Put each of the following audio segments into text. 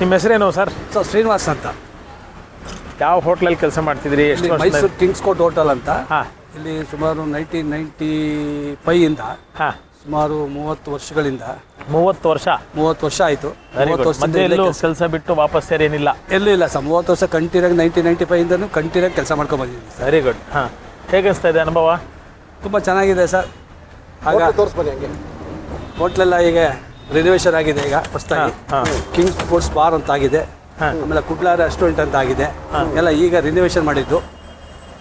ನಿಮ್ಮ ಹೆಸರೇನು sir? So Srinivas ಅಂತ. ಯಾವ ಹೋಟ್ಲಲ್ಲಿ ಕೆಲಸ ಮಾಡ್ತಿದ್ರಿ? ಎಷ್ಟು ವರ್ಷ ಮೈಸೂರು ಕಿಂಗ್ಸ್ ಕೋಟ್ ಹೋಟೆಲ್ ಅಂತ. ಹಾಂ. ಇಲ್ಲಿ ಸುಮಾರು ನೈನ್ಟೀನ್ ನೈಂಟಿ ಫೈಯಿಂದ ಹಾಂ. ಸುಮಾರು ಮೂವತ್ತು ವರ್ಷಗಳಿಂದ. ಮೂವತ್ತು ವರ್ಷ? ಮೂವತ್ತು ವರ್ಷ ಆಯಿತು. ವೆರಿ ಮೂವತ್ತು ಗುಡ್ ಮತ್ತೆ ಎಲ್ಲೂ ಕೆಲ್ಸ- ಕೆಲಸ ಬಿಟ್ಟು ವಾಪಸ್ ಸೇರೇನಿಲ್ಲ? ಎಲ್ಲೂ ಇಲ್ಲ ಸರ್. ಮೂವತ್ತು ವರ್ಷ ಕಂಟಿನ್ಯೂ ನೈನ್ಟೀನ್ ನೈಂಟಿ ಫೈವಿಂದನೂ ಕಂಟಿನ್ಯೂ ಕೆಲಸ ಮಾಡ್ಕೊಂಡು ಬಂದಿದ್ದೀನಿ ಸರ್. ವೆರಿ ಗುಡ್ ಹಾಂ. ಹೇಗೆ ಅನಿಸ್ತಾ ಇದೆ ಅನುಭವ? ತುಂಬ ಚೆನ್ನಾಗಿದೆ ಸರ್. ಆಗ ತೋರಿಸ್ಬೋದು ಹಂಗೆ. ಹೋಟ್ಲೆಲ್ಲ ಈಗ ರಿನೋವೇಷನ್ ಆಗಿದೆ ಈಗ ಹೊಸದಾಗಿ ಆಗಿ. ಕಿಂಗ್ಸ್ ಸ್ಪೋರ್ಟ್ಸ್ ಬಾರ್ ಅಂತ ಆಗಿದೆ. ಆಮೇಲೆ ಕುಡ್ಲಾ ರೆಸ್ಟೋರೆಂಟ್ ಅಂತ ಆಗಿದೆ. ಎಲ್ಲ ಈಗ ರಿನೋವೇಷನ್ ಮಾಡಿದ್ದು.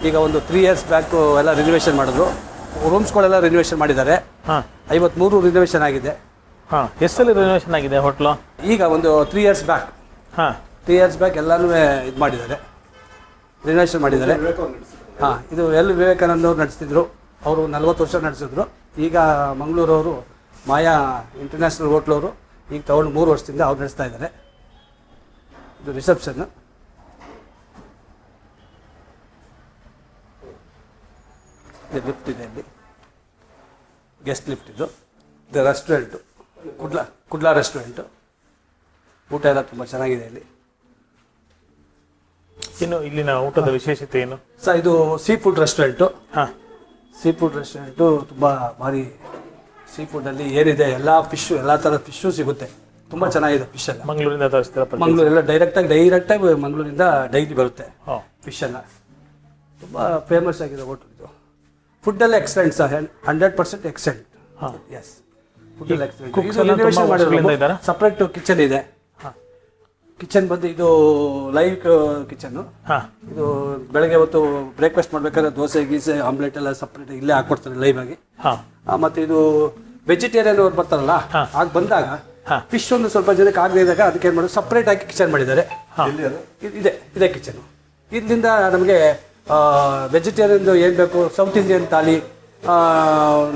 ಈಗ ಒಂದು ತ್ರೀ ಇಯರ್ಸ್ ಬ್ಯಾಕು ಎಲ್ಲ ರಿನೋವೇಷನ್ ಮಾಡಿದ್ರು. ರೂಮ್ಸ್ಗಳೆಲ್ಲ ರಿನೋವೇಷನ್ ಮಾಡಿದ್ದಾರೆ. ಐವತ್ಮೂರು ರಿನೋವೇಷನ್ ಆಗಿದೆ. ಹಾಂ ಎಷ್ಟಲ್ಲಿ ರಿನೋವೇಷನ್ ಆಗಿದೆ ಹೋಟ್ಲು ಈಗ ಒಂದು ತ್ರೀ ಇಯರ್ಸ್ ಬ್ಯಾಕ್ ಹಾಂ. ತ್ರೀ ಇಯರ್ಸ್ ಬ್ಯಾಕ್ ಎಲ್ಲಾನು ಇದು ಮಾಡಿದ್ದಾರೆ. ರಿನೋವೇಷನ್ ಮಾಡಿದ್ದಾರೆ. ಹಾಂ ಇದು ಎಲ್ ವಿವೇಕಾನಂದ ಅವ್ರು ನಡೆಸ್ತಿದ್ರು. ಅವರು ನಲ್ವತ್ತು ವರ್ಷ ನಡೆಸಿದ್ರು. ಈಗ ಮಂಗಳೂರವರು ಮಾಯಾ ಇಂಟರ್ನ್ಯಾಷನಲ್ ಹೋಟ್ಲವರು ಈಗ ತಗೊಂಡು ಮೂರು ವರ್ಷದಿಂದ ಅವ್ರು ನಡೆಸ್ತಾ ಇದ್ದಾರೆ. ಇದು ರಿಸೆಪ್ಷನ್ನು ಲಿಫ್ಟ್ ಇದೆ ಅಲ್ಲಿ ಗೆಸ್ಟ್ ಲಿಫ್ಟ್ ಇದು. ಇದು ರೆಸ್ಟೋರೆಂಟು ಕುಡ್ಲಾ ಕುಡ್ಲಾ ರೆಸ್ಟೋರೆಂಟು ಊಟ ಎಲ್ಲ ತುಂಬ ಚೆನ್ನಾಗಿದೆ ಇಲ್ಲಿ. ಇನ್ನು ಇಲ್ಲಿನ ಊಟದ ವಿಶೇಷತೆ ಏನು? ಸರ್ ಇದು ಸೀ ಫುಡ್ ರೆಸ್ಟೋರೆಂಟು ಹಾಂ. ಸೀ ಫುಡ್ ರೆಸ್ಟೋರೆಂಟು ತುಂಬ ಭಾರಿ ಸೀ ಫುಡ್ಡಲ್ಲಿ ಏನಿದೆ ಎಲ್ಲ ಫಿಶ್ ಎಲ್ಲ ಥರದ ಫಿಶ್ಶು ಸಿಗುತ್ತೆ. ತುಂಬ ಚೆನ್ನಾಗಿದೆ ಫಿಶ್ ಎಲ್ಲ. ಮಂಗಳೂರಿಂದ ತರಿಸ್ತೀರ ಡೈರೆಕ್ಟ್ ಮಂಗಳೂರೆಲ್ಲ ಡೈರೆಕ್ಟಾಗಿ ಡೈರೆಕ್ಟಾಗಿ ಮಂಗಳೂರಿಂದ ಡೈಲಿ ಬರುತ್ತೆ ಹಾಂ. ಫಿಶ್ ಎಲ್ಲ. ತುಂಬ ಫೇಮಸ್ ಆಗಿದೆ ಹೋಟೆಲ್ ಇದು. ಫುಡ್ಡೆಲ್ಲ excellent sir hundred percent excellent ಹಾಂ. ಎಸ್ ಫುಡ್ಡೆಲ್ಲ? ಎಕ್ಸಲೆಂಟ್ ಸಪ್ರೇಟ್ ಕಿಚನ್ ಇದೆ. ಕಿಚನ್ ಬಂದು ಇದು ಲೈವ್ ಕಿಚನ್ನು. ಹಾಂ. ಇದು ಬೆಳಗ್ಗೆ ಹೊತ್ತು ಬ್ರೇಕ್ಫಾಸ್ಟ್ ಮಾಡ್ಬೇಕಾದ್ರೆ ದೋಸೆ ಗೀಸೆ ಆಮ್ಲೆಟ್ ಎಲ್ಲ ಸಪ್ರೇಟ್ ಇಲ್ಲೇ ಹಾಕೊಡ್ತಾರೆ ಲೈವ್ ಆಗಿ. ಹಾಂ. ಮತ್ತೆ ಇದು ವೆಜಿಟೇರಿಯನ್ ಅವ್ರು ಬರ್ತಾರಲ್ಲ. ಆಗ ಬಂದಾಗ ಫಿಶ್ ಒಂದು ಸ್ವಲ್ಪ ಜನಕ್ಕೆ ಆಗದೆ ಇದ್ದಾಗ ಅದಕ್ಕೆ ಏನು ಮಾಡೋದು ಸಪ್ರೇಟ್ ಆಗಿ ಕಿಚನ್ ಮಾಡಿದ್ದಾರೆ. ಇದೆ ಇದೆ ಕಿಚನ್ ಇದರಿಂದ ನಮಗೆ ವೆಜಿಟೇರಿಯನ್ ಏನು ಬೇಕು south Indian thali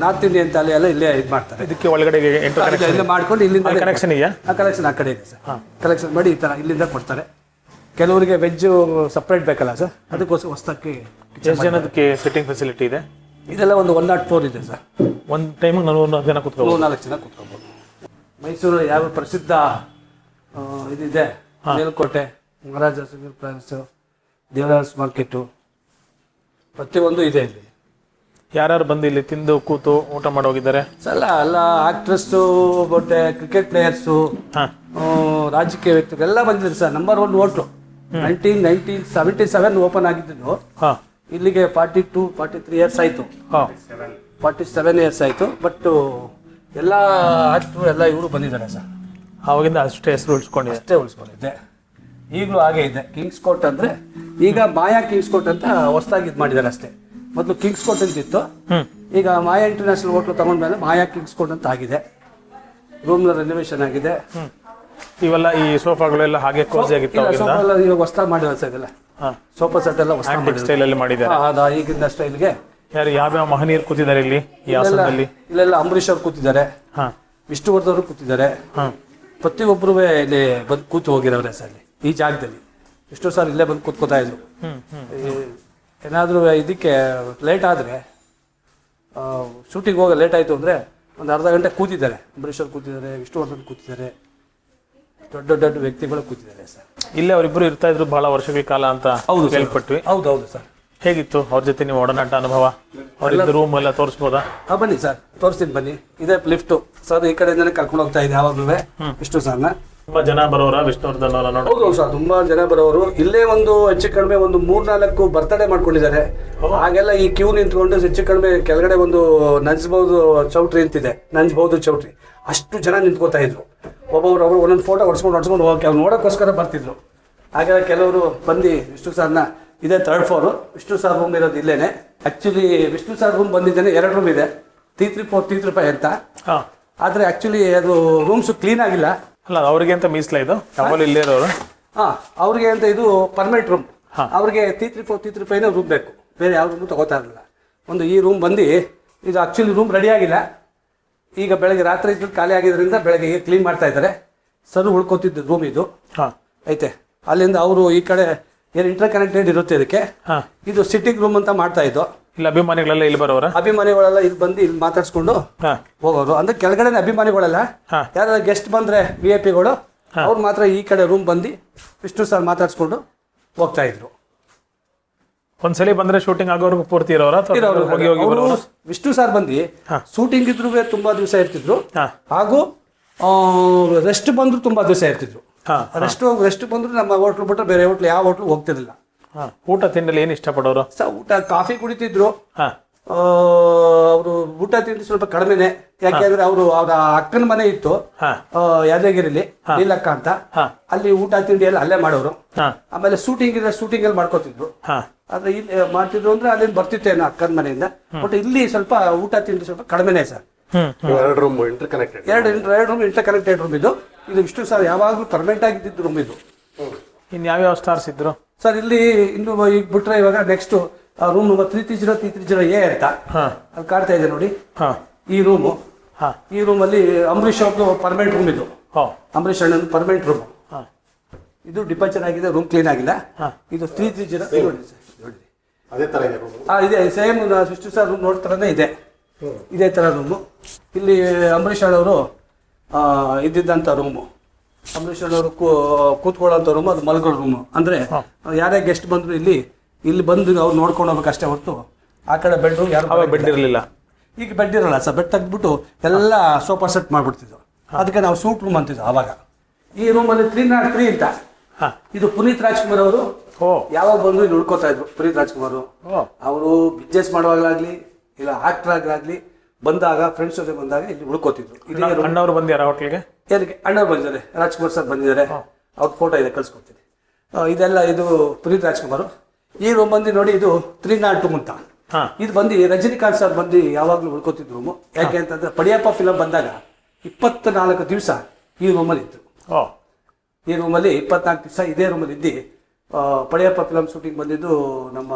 north Indian thali ಎಲ್ಲ ಇಲ್ಲೇ ಇದು ಮಾಡ್ತಾರೆ. ಇದಕ್ಕೆ ಒಳಗಡೆ ಇಲ್ಲೇ ಮಾಡ್ಕೊಂಡು ಇಲ್ಲಿಂದ ಕನೆಕ್ಷನ್ ಇದೆಯಾ? ಆ ಕಲೆಕ್ಷನ್ ಆ ಕಡೆ ಇದೆ ಸರ್ ಕಲೆಕ್ಷನ್ ಮಾಡಿ ಈ ಥರ ಇಲ್ಲಿಂದ ಕೊಡ್ತಾರೆ. ಕೆಲವರಿಗೆ ವೆಜ್ಜು ಸಪ್ರೇಟ್ ಬೇಕಲ್ಲ ಸರ್ ಅದಕ್ಕೋಸ್ಕರ ಹೊಸದಕ್ಕೆ ಎಷ್ಟು ಜನದಕ್ಕೆ ಸಿಟ್ಟಿಂಗ್ ಫೆಸಿಲಿಟಿ ಇದೆ? ಇದೆಲ್ಲ ಒಂದು ಒನ್ ನಾಟ್ ಫೋರ್ ಇದೆ ಸರ್ ಒಂದು ಟೈಮಿಗೆ ಒಂದು ಜನ ಕೂತ್ಕೋಬೋದು. ನಾಲ್ಕು ಜನ ಕೂತ್ಕೋಬೋದು. ಮೈಸೂರು ಯಾವ ಪ್ರಸಿದ್ಧ ಇದಿದೆ? Melukote Maharaja civil palace Devaraj market. ಪ್ರತಿಯೊಂದು ಇದೆ ಇಲ್ಲಿ. ಯಾರ್ಯಾರು ಬಂದು ಇಲ್ಲಿ ತಿಂದು ಕೂತು ಊಟ ಮಾಡಿ ಹೋಗಿದ್ದಾರೆ? ಅಲ್ಲ ಎಲ್ಲ ಆಕ್ಟ್ರೆಸ್ಸು ಮತ್ತೆ ಕ್ರಿಕೆಟ್ ಪ್ಲೇಯರ್ಸು ರಾಜಕೀಯ ವ್ಯಕ್ತಿಗಳು ಎಲ್ಲ ಬಂದಿದ್ರು sir. Number one hotel nineteen nineteen seventy seven open ಆಗಿದ್ದು ಹಾಂ. ಇಲ್ಲಿಗೆ forty two forty three years ಆಯಿತು. ಹಾಂ. ಫಾರ್ಟಿ ಸೆವೆನ್ ಇಯರ್ಸ್ ಆಯಿತು. ಬಟ್ ಎಲ್ಲ ಆಕ್ಟ್ರು ಎಲ್ಲ ಇವರು ಬಂದಿದ್ದಾರೆ ಸರ್. ಅವಾಗಿಂದ ಅಷ್ಟೇ ಹೆಸರು ಉಳಿಸ್ಕೊಂಡಿದೆ. ಅಷ್ಟೇ ಉಳಿಸ್ಕೊಂಡಿದ್ದೆ ಈಗಲೂ ಹಾಗೆ ಇದೆ. ಕಿಂಗ್ಸ್ ಕೋರ್ಟ್ ಅಂದರೆ ಈಗ ಮಾಯಾ ಕಿಂಗ್ಸ್ ಕೋರ್ಟ್ ಅಂತ ಹೊಸದಾಗಿ ಇದು ಮಾಡಿದ್ದಾರೆ ಅಷ್ಟೇ. ಮೊದಲು ಕಿಂಗ್ಸ್ ಕೋರ್ಟ್ ಅಂತ ಇತ್ತು. ಈಗ ಮಾಯಾ ಇಂಟರ್ನ್ಯಾಷನಲ್ ಹೋಟ್ಲು ತಗೊಂಡ್ಮೇಲೆ ಮಾಯಾ ಕಿಂಗ್ಸ್ ಕೋರ್ಟ್ ಅಂತ ಆಗಿದೆ. ರೂಮ್ನ ರೆನೋವೇಷನ್ ಆಗಿದೆ. ಇವೆಲ್ಲ ಈ ಸೋಫಾಗಳೆಲ್ಲ ಹಾಗೆ ಕೋಸಿ ಆಗಿತ್ತು ಈಗ ಇವಾಗ ಮಾಡಿದ್ದಾರೆ ಸರ್ ಇದೆಲ್ಲ. ಸೋಫಾ ಸೆಟ್ ಎಲ್ಲ ಹೊಸ ಸ್ಟೈಲ್ ಸ್ಟೈಲಲ್ಲಿ ಮಾಡಿದ್ದಾರೆ. ಅದ ಈಗಿನ ಸ್ಟೈಲ್ಗೆ. ಯಾರು ಯಾವ್ಯಾವ ಮಹನೀಯರು ಕೂತಿದ್ದಾರೆ ಇಲ್ಲಿ ಈ ಹಾಸನದಲ್ಲಿ? ಇಲ್ಲೆಲ್ಲ ಅಂಬರೀಷ್ ಅವರು ಕೂತಿದ್ದಾರೆ. ವಿಷ್ಣುವರ್ಧನ್ ಅವರು ಕೂತಿದ್ದಾರೆ. ಪ್ರತಿಯೊಬ್ಬರು ಇಲ್ಲಿ ಬಂದು ಕೂತು ಹೋಗಿರೋರೆ ಸರ್ ಈ ಜಾಗದಲ್ಲಿ. ಎಷ್ಟೋ ಸಾರ್ ಇಲ್ಲೇ ಬಂದು ಕೂತ್ಕೋತಾ ಇದ್ರು. ಏನಾದರೂ ಇದಕ್ಕೆ ಲೇಟ್ ಆದರೆ ಶೂಟಿಂಗ್ ಹೋಗೋ ಲೇಟ್ ಆಯಿತು ಅಂದರೆ ಒಂದು ಅರ್ಧ ಗಂಟೆ ಕೂತಿದ್ದಾರೆ. ಅಂಬರೀಶ್ವರ್ ಕೂತಿದ್ದಾರೆ ವಿಷ್ಣುವರ್ಧನ್ ಕೂತಿದ್ದಾರೆ. ದೊಡ್ಡ ದೊಡ್ಡ ವ್ಯಕ್ತಿಗಳು ಕೂತಿದ್ದಾರೆ ಸರ್. ಇಲ್ಲೇ ಅವರಿಬ್ಬರು ಇರ್ತಾ ಇದ್ರು ಬಹಳ ವರ್ಷಗಳ ಕಾಲ ಅಂತ ಹೌದು. ಕೇಳ್ಪಟ್ವಿ. ಹೌದು ಹೌದು ಸರ್. ಹೇಗಿತ್ತು ಅವ್ರ ಜೊತೆ ನೀವು ಒಡನಾಟ ಅನುಭವ? ಅವ್ರಿದ್ದು ರೂಮ್ ಎಲ್ಲ ತೋರಿಸ್ಬೋದಾ? ಹಾಂ ಬನ್ನಿ ಸರ್. ತೋರಿಸ್ತೀನಿ ಬನ್ನಿ. ಇದೇ ಲಿಫ್ಟು ಸರ್ ಈ ಕಡೆಯಿಂದಲೇ ಕರ್ಕೊಂಡು ಹೋಗ್ತಾ ಇದೆ ಯಾವಾಗಲೂ ವಿಷ್ಣು ಸರ್ನ. ತುಂಬಾ ಜನ ಬರೋರ? ವಿಷ್ಣುವರ್ಧನ್ ಅವರ ನೋಡಿ ಹೌದು ಸರ್ ತುಂಬಾ ಜನ ಬರೋರು. ಇಲ್ಲೇ ಒಂದು ಹೆಚ್ಚು ಕಡಿಮೆ ಒಂದು ಮೂರ್ನಾಲ್ಕು ಬರ್ತಡೇ ಮಾಡ್ಕೊಂಡಿದ್ದಾರೆ. ಹಾಗೆಲ್ಲ ಈ ಕ್ಯೂ ನಿಂತ್ಕೊಂಡು ಹೆಚ್ಚು ಕಡಿಮೆ ಕೆಳಗಡೆ ಒಂದು ನಂಜಬಹುದು ಚೌಟ್ರಿ ಅಂತಿದೆ. ನಂಜಬಹುದು ಚೌಟ್ರಿ. ಅಷ್ಟು ಜನ ನಿಂತ್ಕೋತಾ ಇದ್ರು. ಒಬ್ಬೊಬ್ರು ಅವರು ಒಂದೊಂದು ಫೋಟೋ ಹೊಡ್ಸ್ಕೊಂಡು ಹೊಡ್ಸ್ಕೊಂಡು ಹೋಗಿ ಅವ್ರು ನೋಡೋಕ್ಕೋಸ್ಕರ ಬರ್ತಿದ್ರು. ಹಾಗೆಲ್ಲ ಕೆಲವರು ಬಂದು ವಿಷ್ಣು ಸರ್ನ ಇದೇ third floor Vishnu sir room ಇರೋದು ಇಲ್ಲೇನೆ. ಆ್ಯಕ್ಚುಲಿ ವಿಷ್ಣು ಸಾರ್ ರೂಮ್ ಬಂದಿದ್ದೇನೆ ಎರಡು ರೂಮ್ ಇದೆ. Three three four three three five ಅಂತ. ಆದರೆ ಆ್ಯಕ್ಚುಲಿ ಅದು ರೂಮ್ಸು ಕ್ಲೀನ್ ಆಗಿಲ್ಲ. ಅಲ್ಲ ಅವ್ರಿಗೆ ಅಂತ ಮೀಸಲ ಇದು? ಇಲ್ಲೇ ಇರೋರು. ಹಾ ಅವ್ರಿಗೆ ಅಂತ ಇದು ಪರ್ಮನೆಂಟ್ ರೂಮ್. ಅವ್ರಿಗೆ three three four three three five room ಬೇಕು. ಬೇರೆ ಯಾವ ರೂಮು ತಗೋತಾ ಇರಲಿಲ್ಲ. ಒಂದು ಈ ರೂಮ್ ಬಂದು ಇದು ಆಕ್ಚುಲಿ ರೂಮ್ ರೆಡಿ ಆಗಿಲ್ಲ. ಈಗ ಬೆಳಗ್ಗೆ ರಾತ್ರಿ ಇದ್ದು ಖಾಲಿ ಆಗಿದ್ರಿಂದ ಬೆಳಗ್ಗೆ ಕ್ಲೀನ್ ಮಾಡ್ತಾ ಇದ್ದಾರೆ. ಸರ್ ಉಳ್ಕೊತಿದ್ದು ರೂಮ್ ಇದು. ಹಾಂ. ಐತೆ. ಅಲ್ಲಿಂದ ಅವರು ಈ ಕಡೆ ಏನು ಇಂಟರ್ ಕನೆಕ್ಟೆಡ್ ಇರುತ್ತೆ ಇದಕ್ಕೆ? ಹಾ. ಇದು ಸಿಟ್ಟಿಂಗ್ ರೂಮ್ ಅಂತ ಮಾಡ್ತಾ ಇದ್ದು. ಇಲ್ಲ ಅಭಿಮಾನಿಗಳೆಲ್ಲ ಇಲ್ಲಿ ಬರೋರ ಅಭಿಮಾನಿಗಳೆಲ್ಲ ಇಲ್ಲಿ ಬಂದು ಇಲ್ಲಿ ಮಾತಾಡ್ಸ್ಕೊಂಡು ಹೋಗೋರು ಅಂದ್ರೆ ಕೆಳಗಡೆ ಅಭಿಮಾನಿಗಳೆಲ್ಲ. ಯಾರಾದ್ರು ಗೆಸ್ಟ್ ಬಂದ್ರೆ ವಿ ಐ ಪಿಗಳು ಅವ್ರು ಮಾತ್ರ ಈ ಕಡೆ ರೂಮ್ ಬಂದು ವಿಷ್ಣು ಸರ್ ಮಾತಾಡ್ಸ್ಕೊಂಡು ಹೋಗ್ತಾ ಇದ್ರು. ಒಂದ್ಸಲಿ ಬಂದ್ರೆ ಶೂಟಿಂಗ್ ಆಗೋರ್ಗು ಪೂರ್ತಿ ಇರೋರ ವಿಷ್ಣು ಸರ್ ಬಂದು ಶೂಟಿಂಗ್ ಇದ್ರು ತುಂಬಾ ದಿವಸ ಇರ್ತಿದ್ರು. ಹಾಗೂ ರೆಸ್ಟ್ ಬಂದ್ರು ತುಂಬಾ ದಿವಸ ಇರ್ತಿದ್ರು. ರೆಸ್ಟ್ ರೆಸ್ಟ್ ರೆಸ್ಟ್ ಬಂದ್ರು ನಮ್ಮ ಹೋಟ್ಲು ಬಿಟ್ಟರೆ ಬೇರೆ ಹೋಟ್ಲು ಯಾವ ಹೋಟ್ಲು ಹೋಗ್ತಿರ್ಲಿಲ್ಲ. ಊಟ ತಿಂಡಲ್ಲಿ ಏನು ಇಷ್ಟಪಡೋರು? ಸ ಊಟ ಕಾಫಿ ಕುಡಿತಿದ್ರು. ಹಾ. ಅವರು ಊಟ ತಿಂಡಿ ಸ್ವಲ್ಪ ಕಡಿಮೆನೆ. ಯಾಕೆಂದ್ರೆ ಅವರು ಅವರ ಅಕ್ಕನ ಮನೆ ಇತ್ತು. ಯಾದಗಿರಿಲಿ ನೀಲಕ್ಕ ಅಂತ. ಹಾ. ಅಲ್ಲಿ ಊಟ ತಿಂಡಿ ಎಲ್ಲ ಅಲ್ಲೇ ಮಾಡೋರು. ಹಾ. ಆಮೇಲೆ ಶೂಟಿಂಗ್ ಇದ್ರೆ ಶೂಟಿಂಗ್ ಅಲ್ಲಿ ಮಾಡ್ಕೋತಿದ್ರು. ಹಾ. ಆದ್ರೆ ಇಲ್ಲಿ ಮಾಡ್ತಿದ್ರು ಅಂದ್ರೆ ಅಲ್ಲಿಂದ ಬರ್ತಿತ್ತೇನೋ ಅಕ್ಕನ ಮನೆಯಿಂದ. ಬಟ್ ಇಲ್ಲಿ ಸ್ವಲ್ಪ ಊಟ ತಿಂಡಿ ಸ್ವಲ್ಪ ಕಡಿಮೆನೆ ಸರ್. ಎರಡು ರೂಮ್ ಇಂಟರ್ ಕನೆಕ್ಟೆಡ್ ಎರಡು ಎರಡು ರೂಮ್ ಇಂಟರ್ ಕನೆಕ್ಟೆಡ್ ರೂಮ್ ಇದು. ಇದು ಇಷ್ಟು ಸರ್ ಯಾವಾಗಲೂ ಪರ್ಮನೆಂಟ್ ಆಗಿದ್ದು ರೂಮ್ ಇದು. ಇನ್ ಯಾವ್ಯಾವ ಸ್ಟಾರ್ಸ್ ಇದ್ರು? ಸರ್ ಇಲ್ಲಿ ಇನ್ನು ಈಗ ಬಿಟ್ರೆ ಇವಾಗ next room number three three zero three three zero A ಅಂತ. ಹಾ. ಅಲ್ಲಿ ಕಾಡ್ತಾ ಇದೆ ನೋಡಿ. ಹಾ. ಈ ರೂಮು ಹಾ. ಈ ರೂಮಲ್ಲಿ ಅಂಬರೀಷ್ ಅವ್ರದ್ದು ಪರ್ಮನೆಂಟ್ ರೂಮ್ ಇದು. ಹೋ. ಅಂಬರೀಷ್ ಅಣ್ಣನ ಪರ್ಮನೆಂಟ್ ರೂಮ್ ಹಾ. ಇದು ಡಿಪಾರ್ಚರ್ ಆಗಿದೆ ರೂಮ್ ಕ್ಲೀನ್ ಆಗಿಲ್ಲ. ಹಾ. ಇದು ತ್ರೀ ತ್ರೀ ಜೀರೋ ನೋಡಿ ಸರ್ ನೋಡಿ. ಅದೇ ತರ ಇದೆ ರೂಮ್ ಆ ಇದೆ ಸೇಮ್ ಸಿಸ್ಟರ್ ಸರ್ ರೂಮ್ ನೋಡ್ತಾರನೇ ಇದೆ. ಇದೇ ಥರ ರೂಮು ಇಲ್ಲಿ ಅಂಬರೀಷ್ ಅಣ್ಣವರು ಇದ್ದಿದ್ದಂಥ ರೂಮು ಅಂಬರೀಷ್ ಅವರು ಕೂತ್ಕೊಳ್ಳೋಂಥ ರೂಮು ಅದು ಮಲ್ಕೊಳ್ಳೋ ರೂಮು ಅಂದರೆ ಯಾರೇ ಗೆಸ್ಟ್ ಬಂದ್ರು ಇಲ್ಲಿ ಇಲ್ಲಿ ಬಂದು ಅವ್ರು ನೋಡ್ಕೊಂಡು ಹೋಗ್ಬೇಕು ಅಷ್ಟೇ ಹೊರತು ಆ ಕಡೆ ಬೆಡ್ರೂಮ್ ಯಾರು ಬೆಡ್ ಇರಲಿಲ್ಲ. ಈಗ ಬೆಡ್ ಇರಲ್ಲ ಸರ್ ಬೆಡ್ ತೆಗ್ದ್ಬಿಟ್ಟು ಎಲ್ಲ ಸೋಫಾ ಸೆಟ್ ಮಾಡ್ಬಿಡ್ತಿದ್ವು. ಅದಕ್ಕೆ ನಾವು ಸೂಟ್ ರೂಮ್ ಅಂತಿದ್ವು ಆವಾಗ ಈ ರೂಮಲ್ಲಿ ತ್ರೀ ನಾಟ್ ತ್ರೀ ಅಂತ. ಇದು ಪುನೀತ್ ರಾಜ್ಕುಮಾರ್ ಅವರು. ಯಾವಾಗ ಬಂದು ಇಲ್ಲಿ ಉಳ್ಕೋತಾ ಇದ್ರು ಪುನೀತ್ ರಾಜ್ಕುಮಾರ್ ಅವರು. ಬಿಸ್ನೆಸ್ ಮಾಡುವಾಗಲಾಗ್ಲಿ ಇಲ್ಲ ಆಕ್ಟರ್ ಆಗಲಾಗ್ಲಿ ಬಂದಾಗ ಫ್ರೆಂಡ್ಸ್ ಜೊತೆ ಬಂದಾಗ ಇಲ್ಲಿ ಉಳ್ಕೋತಿದ್ರು. ಅಣ್ಣವ್ರು ಬಂದ್ಯಾರ ಹೋಟ್ಲಿಗೆ ಏನಕ್ಕೆ ಅಣ್ಣ ಬಂದಿದ್ದಾರೆ ರಾಜ್ಕುಮಾರ್ ಸರ್ ಬಂದಿದ್ದಾರೆ. ಅವ್ರ ಫೋಟೋ ಇದೆ ಕಳ್ಸ್ಕೊಡ್ತೀನಿ. ಇದೆಲ್ಲ ಇದು ಪುನೀತ್ ರಾಜ್ಕುಮಾರ್. ಈ ರೂಮ್ ಬಂದು ನೋಡಿ ಇದು ತ್ರೀ ನಾಟ್ ಟು ಅಂತ ಇದು ಬಂದು ರಜನಿಕಾಂತ್ ಸರ್ ಬಂದು ಯಾವಾಗಲೂ ಉಳ್ಕೋತಿದ್ರು ರೂಮು ಯಾಕೆ ಅಂತಂದ್ರೆ ಪಡಿಯಪ್ಪ ಫಿಲಮ್ ಬಂದಾಗ ಇಪ್ಪತ್ನಾಲ್ಕು ದಿವಸ ಈ ರೂಮಲ್ಲಿ ಇದ್ರು. ಓ ಈ ರೂಮಲ್ಲಿ ಇಪ್ಪತ್ನಾಲ್ಕು ದಿವಸ ಇದೇ ರೂಮಲ್ಲಿ ಇದ್ದು ಪಡಿಯಪ್ಪ ಫಿಲಮ್ ಶೂಟಿಂಗ್ ಬಂದಿದ್ದು ನಮ್ಮ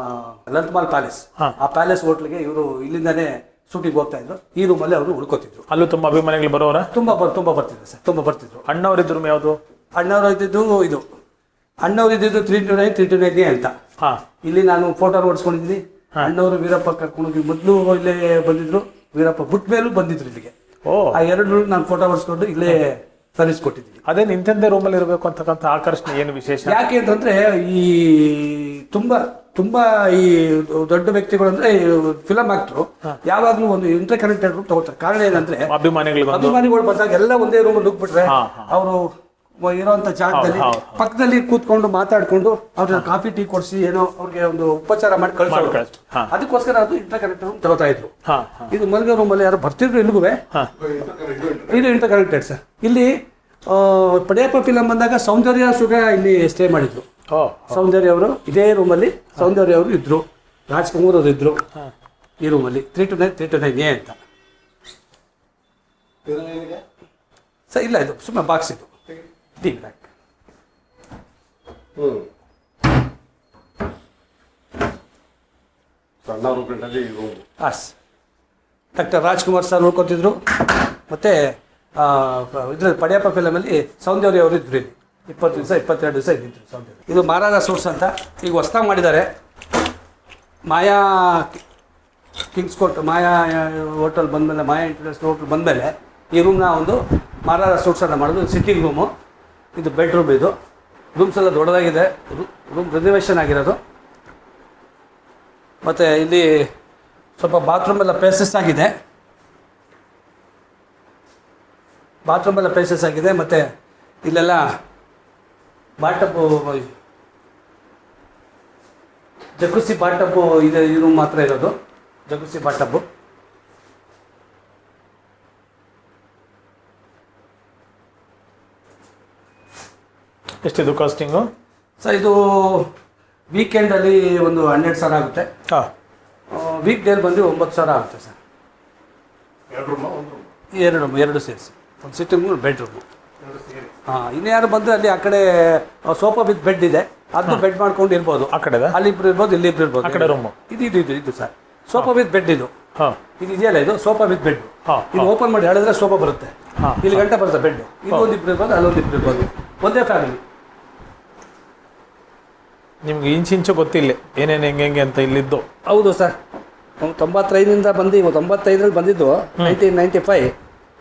ಲಲಿತ್ಮಾಲ್ ಪ್ಯಾಲೇಸ್ ಆ ಪ್ಯಾಲೇಸ್ ಹೋಟ್ಲಿಗೆ ಇವರು ಇಲ್ಲಿಂದಾನೇ ಶೂಟಿಂಗ್ ಹೋಗ್ತಾ ಇದ್ರು. ಈ ರೂಮಲ್ಲಿ ಅವರು ಉಳ್ಕೋತಿದ್ರು. ಅಲ್ಲೂ ತುಂಬಾ ಅಭಿಮಾನಿಗಳು ಬರೋರ ತುಂಬಾ ಬರ್ ತುಂಬಾ ಬರ್ತಿದ್ರು ಸರ್. ತುಂಬಾ ಬರ್ತಿದ್ರು. ಅಣ್ಣವ್ರ ರೂಮ್ ಯಾವುದು? ಅಣ್ಣವ್ರು ಇದ್ದಿದ್ದು ಇದು. ಅಣ್ಣವ್ರು ಇದ್ದಿದ್ದು three two nine three two nine ಅಂತ. ಹಾ. ಇಲ್ಲಿ ನಾನು ಫೋಟೋ ಓಡಿಸ್ಕೊಂಡಿದ್ದೀನಿ ಅಣ್ಣವರು ವೀರಪ್ಪ ಕರ್ಕೊಂಡು ಮೊದಲು ಇಲ್ಲೇ ಬಂದಿದ್ರು. ವೀರಪ್ಪ ಬಿಟ್ಟ ಮೇಲೂ ಬಂದಿದ್ರು ಇಲ್ಲಿಗೆ. ಓ. ಆ ಎರಡು ನಾನು ಫೋಟೋ ಹೊಡ್ಸ್ಕೊಂಡು ಇಲ್ಲೇ ಸರ್ವಿಸ್ ಕೊಟ್ಟಿದ್ದೀನಿ ಅದೇ ನಿಂತೆ ರೂಮಲ್ಲಿ ಇರಬೇಕು ಅಂತಕ್ಕಂಥ ಆಕರ್ಷಣೆ ಏನು ವಿಶೇಷ? ಯಾಕೆ ಅಂತಂದ್ರೆ ಈ ತುಂಬಾ ತುಂಬಾ ಈ ದೊಡ್ಡ ವ್ಯಕ್ತಿಗಳು ಅಂದ್ರೆ ಫಿಲಂ ಆಕ್ಟ್ರು ಯಾವಾಗ್ಲೂ ಒಂದು ಇಂಟರ್ ಕನೆಕ್ಟೆಡ್ ತಗೋತಾರೆ. ಕಾರಣ ಏನಂದ್ರೆ ಅಭಿಮಾನಿಗಳು ಬಂದಾಗ ಎಲ್ಲ ಒಂದೇ ರೂಮ್ ನುಗ್ಬಿಟ್ರೆ. ಅವರು ಇರೋಂಥ ಜಾಗದಲ್ಲಿ. ಪಕ್ಕದಲ್ಲಿ ಕೂತ್ಕೊಂಡು ಮಾತಾಡ್ಕೊಂಡು ಅವ್ರನ್ನ ಕಾಫಿ ಟೀ ಕೊಡಿಸಿ ಏನೋ ಅವ್ರಿಗೆ ಒಂದು ಉಪಚಾರ ಮಾಡಿ ಕಳ್ಸಿ. ಅದಕ್ಕೋಸ್ಕರ ಅದು ಇಂಟರ್ ಕನೆಕ್ಟೆಡ್ ರೂಮ್ ತಗೋತಾ ಇದ್ರು. ಇದು ಮಲ್ಗೆ ರೂಮಲ್ಲಿ ಯಾರು ಬರ್ತಿದ್ರು ಇಲ್ಲಿಗೂ? ಇದು ಇಂಟರ್ ಕನೆಕ್ಟೆಡ್ ಸರ್ ಇಲ್ಲಿ ಪಡೆಯಪ್ಪ ಫಿಲಂ ಬಂದಾಗ ಸೌಂದರ್ಯ ಸುಗ ಇಲ್ಲಿ ಸ್ಟೇ ಮಾಡಿದ್ರು. ಸೌಂದರ್ಯ ಅವರು ಇದೇ ರೂಮಲ್ಲಿ ಸೌಂದರ್ಯ ಅವರು ಇದ್ರು. ರಾಜ್ಕುಮಾರ್ ಅವರು ಇದ್ರು. ಈ ರೂಮಲ್ಲಿ three two nine three two nine A ಅಂತ. ಸರ್ ಇಲ್ಲ ಇದು ಸುಮ್ಮನೆ ಬಾಕ್ಸ್ ಇದು. The room as doctor Rajkumar sir ನೋಡ್ಕೊತಿದ್ರು. ಮತ್ತೆ ಇದ್ರಲ್ಲಿ ಪಡೆಯಪ್ಪ ಫಿಲಮಲ್ಲಿ ಸೌಂದರ್ಯ ಅವರು ಇದ್ರು ಇಲ್ಲಿ. ಇಪ್ಪತ್ತು ದಿವಸ, ಇಪ್ಪತ್ತೆರಡು ದಿವಸ ಇದ್ದಿತ್ತು ಸೌಂದರ್ಯ ಇದು ಮಹಾರಾಜ ಸೂಟ್ಸ್ ಅಂತ. ಈಗ ಹೊಸ್ದಾಗಿ ಮಾಡಿದ್ದಾರೆ. Maya Kings Court, Maya hotel ಬಂದಮೇಲೆ, ಮಾಯಾ ಇಂಟರ್ನ್ಯಾಷನಲ್ ಹೋಟೆಲ್ ಬಂದಮೇಲೆ ಈ ರೂಮ್ನ ಒಂದು ಮಹಾರಾಜ ಸೂಟ್ಸ್ ಅಂತ ಮಾಡೋದು ಸಿಟ್ಟಿಂಗ್ ರೂಮು ಇದು ಬೆಡ್ರೂಮ್ ಇದು. ರೂಮ್ಸ್ ಎಲ್ಲ ದೊಡ್ಡದಾಗಿದೆ. ರೂಮ್ ರಿಸರ್ವೇಷನ್ ಆಗಿರೋದು. ಮತ್ತು ಇಲ್ಲಿ ಸ್ವಲ್ಪ ಬಾತ್ರೂಮ್ ಎಲ್ಲ ಪ್ಲೇಸಸ್ ಆಗಿದೆ. ಬಾತ್ರೂಮ್ ಎಲ್ಲ ಪ್ಲೇಸಸ್ ಆಗಿದೆ. ಮತ್ತು ಇಲ್ಲೆಲ್ಲ ಬಾಟಪ್ಪು ಜಗುಸಿ ಬಾಟಪ್ಪು ಇದು ಇದು ರೂಮ್ ಮಾತ್ರ ಇರೋದು. ಜಗುಸಿ ಬಾಟಪ್ಪು ಎಷ್ಟಿದು ಕಾಸ್ಟಿಂಗು ಸರ್ ಇದು ವೀಕೆಂಡಲ್ಲಿ ಒಂದು ಹನ್ನೆರಡು ಸಾವಿರ ಆಗುತ್ತೆ. ಹಾಂ. ವೀಕ್ ಡೇಲಿ ಬಂದು ಒಂಬತ್ತು ಸಾವಿರ ಆಗುತ್ತೆ ಸರ್. ಎರಡು ರೂಮ ಒಂದು ರೂಮ್ ಎರಡು ರೂಮ್ ಎರಡು ಸೇರಿಸಿ. ಒಂದು ಸಿಟ್ಟಿಂಗ್ ರೂಮ್ ಬೆಡ್ರೂಮು ಎರಡು ಸೇರಿ ಹಾಂ ಇನ್ನು ಯಾರು ಬಂದರೆ ಅಲ್ಲಿ ಆ ಕಡೆ ಸೋಫಾ ವಿತ್ ಬೆಡ್ ಇದೆ. ಅದು ಬೆಡ್ ಮಾಡ್ಕೊಂಡು ಇರ್ಬೋದು. ಆ ಕಡೆ ಅಲ್ಲಿ ಇಬ್ರು ಇರ್ಬೋದು ಇಲ್ಲಿ ಇಬ್ರು ಇರ್ಬೋದು. ಆ ಕಡೆ ರೂಮು ಇದು ಇದು ಇದು ಇದು ಸರ್. ಸೋಫಾ ವಿತ್ ಬೆಡ್ ಇದು. ಹಾ. ಇದು ಇದೆಯಲ್ಲ ಇದು? ಸೋಫಾ ವಿತ್ ಬೆಡ್ ಹಾ ಇದು ಓಪನ್ ಮಾಡಿ ಹೇಳಿದ್ರೆ ಸೋಫಾ ಬರುತ್ತೆ. ಹಾ, ಇಲ್ಲಿ ಗಂಟೆ ಬರುತ್ತೆ ಬೆಡ್ ಇದು ಒಂದು ಇಬ್ರು ಇರ್ಬೋದು ಅಲ್ಲೊಂದು ಇಬ್ರು ಇರ್ಬೋದು. ಒಂದೇ ಫ್ಯಾಮಿಲಿ ನಿಮ್ಗೆ ಇಂಚಿಂಚು ಗೊತ್ತಿಲ್ಲ. ಏನೇನು ಹೆಂಗೆ ಹೆಂಗೆ ಅಂತ ಇಲ್ಲಿದ್ದು. ಹೌದು ಸರ್. ತೊಂಬತ್ತೈದರಿಂದ ಬಂದು ಇವಾಗ ತೊಂಬತ್ತೈದರಲ್ಲಿ ಬಂದಿದ್ದು ನೈನ್ಟೀನ್ ನೈಂಟಿ ಫೈವ್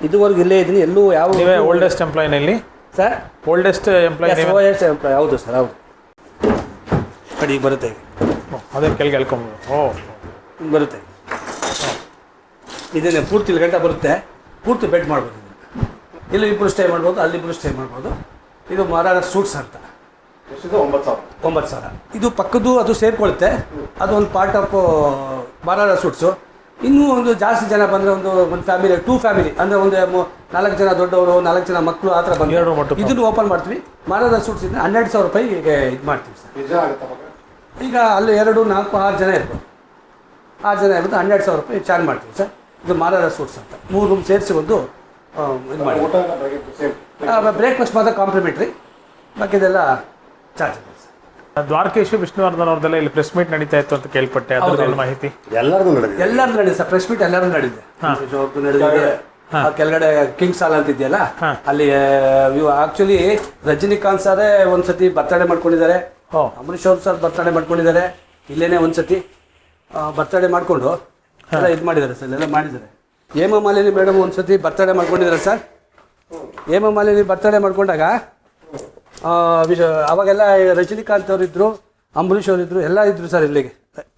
ಇದುವರೆಗೂ ಇಲ್ಲೇ ಇದ್ದೀನಿ. ಎಲ್ಲೂ ಯಾವ oldest ಎಂಪ್ಲಾಯ್ನಲ್ಲಿ sir oldest employee yes oh yes employee ಹೌದು ಸರ್ ಹೌದು. ಕಡೆಗೆ ಬರುತ್ತೆ ಅದೇ ಕೆಳಗೆ ಎಳ್ಕೊಂಬೋದು ಓ ಬರುತ್ತೆ ಇದನ್ನೇ ಪೂರ್ತಿ ಇಲ್ಲಿ ಗಂಟೆ ಬರುತ್ತೆ. ಪೂರ್ತಿ ಬೆಡ್ ಮಾಡ್ಬೋದು ಇದನ್ನ. ಇಲ್ಲಿ ಇಬ್ಬರು ಸ್ಟೇ ಮಾಡ್ಬೋದು ಅಲ್ಲಿ ಇಬ್ಬರು ಸ್ಟೇ ಮಾಡ್ಬೋದು. ಇದು ಮಹಾರಾಜ ಸೂಟ್ಸ್ ಅಂತ. ಎಷ್ಟಿದೆ ಒಂಬತ್ತು ಸಾವಿರ. ಒಂಬತ್ತು ಸಾವಿರ. ಇದು ಪಕ್ಕದ್ದು ಅದು ಸೇರ್ಕೊಳ್ಳುತ್ತೆ ಅದು ಒಂದು ಪಾರ್ಟ್ ಆಫ್ ಮಹಾರಾಜ ಸೂಟ್ಸು ಇನ್ನೂ ಒಂದು ಜಾಸ್ತಿ ಜನ ಬಂದರೆ ಒಂದು ಒಂದು ಫ್ಯಾಮಿಲಿ ಟೂ ಫ್ಯಾಮಿಲಿ ಅಂದರೆ ಒಂದು ನಾಲ್ಕು ಜನ ದೊಡ್ಡವರು ನಾಲ್ಕು ಜನ ಮಕ್ಕಳು ಆ ಥರ ಎರಡು ಬಂದು. ಇದನ್ನು ಓಪನ್ ಮಾಡ್ತೀವಿ. ಮರದ ಸೂಟ್ಸ್ ಇದ್ರೆ ಹನ್ನೆರಡು ಸಾವಿರ ಈಗ ಇದು ಮಾಡ್ತೀವಿ ಸರ್. ಈಗ ಅಲ್ಲಿ ಎರಡು ನಾಲ್ಕು ಆರು ಜನ ಇರ್ಬೋದು. ಆರು ಜನ ಇರ್ಬೋದು ಹನ್ನೆರಡು ಸಾವಿರ ರೂಪಾಯಿ ಚಾರ್ಜ್ ಮಾಡ್ತೀವಿ ಸರ್. ಇದು ಮಾರಾಟ ಸೂಟ್ಸ್ ಅಂತ. ಮೂರು ರೂಮ್ ಸೇರಿಸಿ ಒಂದು ಇದು ಮಾಡಿ ಬ್ರೇಕ್ಫಾಸ್ಟ್ ಮಾತ್ರ ಕಾಂಪ್ಲಿಮೆಂಟ್ರಿ ಬಾಕಿದೆಲ್ಲ ಚಾರ್ಜ್ ದ್ವಾರಕೇಶ್ ವಿಷ್ಣುವರ್ಧನ್ ಅವ್ರದ್ದೆಲ್ಲ ಇಲ್ಲಿ ಪ್ರೆಸ್ ಮೀಟ್ ನಡೀತಾ ಇತ್ತು ಅಂತ ಕೇಳ್ಪಟ್ಟೆ. ಅದ್ರದ್ದು ಏನು ಮಾಹಿತಿ? ಎಲ್ಲರಿಗೂ ನಡೆದಿದೆ. ಎಲ್ಲರೂ ನಡೆದಿದೆ ಸರ್ ಪ್ರೆಸ್ ಮೀಟ್ ಎಲ್ಲರೂ ನಡೆದಿದೆ. ನಡೆದಿದೆ. ಆ ಕೆಳಗಡೆ ಕಿಂಗ್ಸ್ ಸಾಲ್ ಅಂತ ಇದೆಯಲ್ಲ ಅಲ್ಲಿ ಆಕ್ಚುಲಿ ರಜನಿಕಾಂತ್ ಸರೇ ಒಂದ್ಸತಿ ಬರ್ತಡೆ ಮಾಡ್ಕೊಂಡಿದ್ದಾರೆ. ಅಮರೀಶ್ ಅಂಬರೀಶ್ ಅವ್ರು ಸರ್ ಬರ್ತಡೇ ಮಾಡ್ಕೊಂಡಿದ್ದಾರೆ. ಇಲ್ಲೇನೆ ಒಂದ್ಸತಿ ಬರ್ತಡೇ ಮಾಡಿಕೊಂಡು ಎಲ್ಲ ಇದು ಮಾಡಿದ್ದಾರೆ ಸರ್ ಎಲ್ಲ ಮಾಡಿದ್ದಾರೆ. ಹೇಮ ಮಾಲಿನಿ ಮೇಡಮ್ ಒಂದ್ಸತಿ ಬರ್ತಡೆ ಮಾಡ್ಕೊಂಡಿದ್ದಾರೆ ಸರ್ ಹೇಮ ಮಾಲಿನಿ ಬರ್ತಡೆ ಮಾಡ್ಕೊಂಡಾಗ ಅವಾಗೆಲ್ಲ ರಜನಿಕಾಂತ್ ಅವರು ಇದ್ರು ಅಂಬರೀಷ್ ಅವರು ಇದ್ರು ಎಲ್ಲ ಇದ್ರು ಸರ್ ಇಲ್ಲಿಗೆ.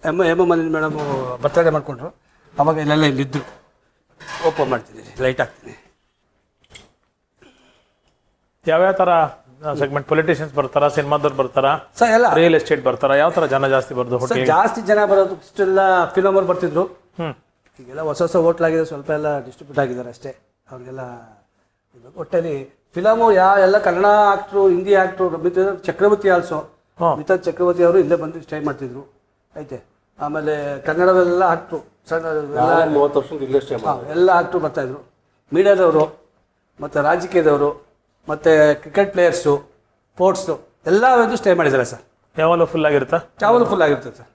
ಎಮ್ಮ ಎಮ್ಮ ಮನೆ ಮೇಡಮ್ ಬರ್ತಡೇ ಮಾಡ್ಕೊಂಡ್ರು. ಅವಾಗ ಇಲ್ಲೆಲ್ಲ ಇಲ್ಲಿದ್ದರು ಓಪನ್ ಮಾಡ್ತೀನಿ ಲೈಟ್ ಹಾಕ್ತೀನಿ. ಯಾವ್ಯಾವ ಥರ ಸೆಗ್ಮೆಂಟ್ ಪೊಲಿಟಿಷಿಯನ್ಸ್ ಬರ್ತಾರ ಸಿನಿಮಾದವ್ರು ಬರ್ತಾರ? ಸರ್ ಎಲ್ಲ. ರಿಯಲ್ ಎಸ್ಟೇಟ್ ಬರ್ತಾರ? ಯಾವ ಥರ ಜನ ಜಾಸ್ತಿ ಬರೋದು ಸರ್ ಹೋಟೆಲ್ ಜಾಸ್ತಿ ಜನ ಬರೋದು ಇಷ್ಟೆಲ್ಲ ಫಿಲಮ್ ಅವ್ರು ಬರ್ತಿದ್ರು. ಹ್ಞೂ ಈಗೆಲ್ಲ ಹೊಸ ಹೊಸ ಹೋಟ್ಲಾಗಿದೆ ಸ್ವಲ್ಪ ಎಲ್ಲ ಡಿಸ್ಟ್ರಿಬ್ಯೂಟ್ ಆಗಿದ್ದಾರೆ ಅಷ್ಟೇ. ಅವ್ರಿಗೆಲ್ಲ ಒಟ್ಟಲ್ಲಿ ಫಿಲಮು ಯಾ ಎಲ್ಲ ಕನ್ನಡ ಆಕ್ಟ್ರು ಹಿಂದಿ ಆಕ್ಟ್ರು ಮಿತ ಚಕ್ರವರ್ತಿ ಆಲ್ಸೋ. ಮಿತ ಚಕ್ರವರ್ತಿ ಅವರು ಇಲ್ಲೇ ಬಂದು ಸ್ಟೇ ಮಾಡ್ತಿದ್ರು. ಐತೆ ಆಮೇಲೆ ಕನ್ನಡವೆಲ್ಲ ಆಕ್ಟ್ರು. ಸಣ್ಣ ಎಲ್ಲ ಆಕ್ಟ್ರು ಮೂವತ್ತು ವರ್ಷದಿಂದ ಇಲ್ಲೇ ಸ್ಟೇ ಹಾ, ಎಲ್ಲ ಆಕ್ಟ್ರು ಬರ್ತಾಯಿದ್ರು ಮೀಡಿಯಾದವರು ಮತ್ತು ರಾಜಕೀಯದವರು ಮತ್ತು ಕ್ರಿಕೆಟ್ ಪ್ಲೇಯರ್ಸು ಸ್ಪೋರ್ಟ್ಸು ಎಲ್ಲ ಬಂದು ಸ್ಟೇ ಮಾಡಿದ್ದಾರೆ ಸರ್. ಯಾವಾಗಲೂ ಫುಲ್ ಆಗಿರುತ್ತಾ? ಚಾವಲ್ ಫುಲ್ ಆಗಿರುತ್ತೆ ಸರ್.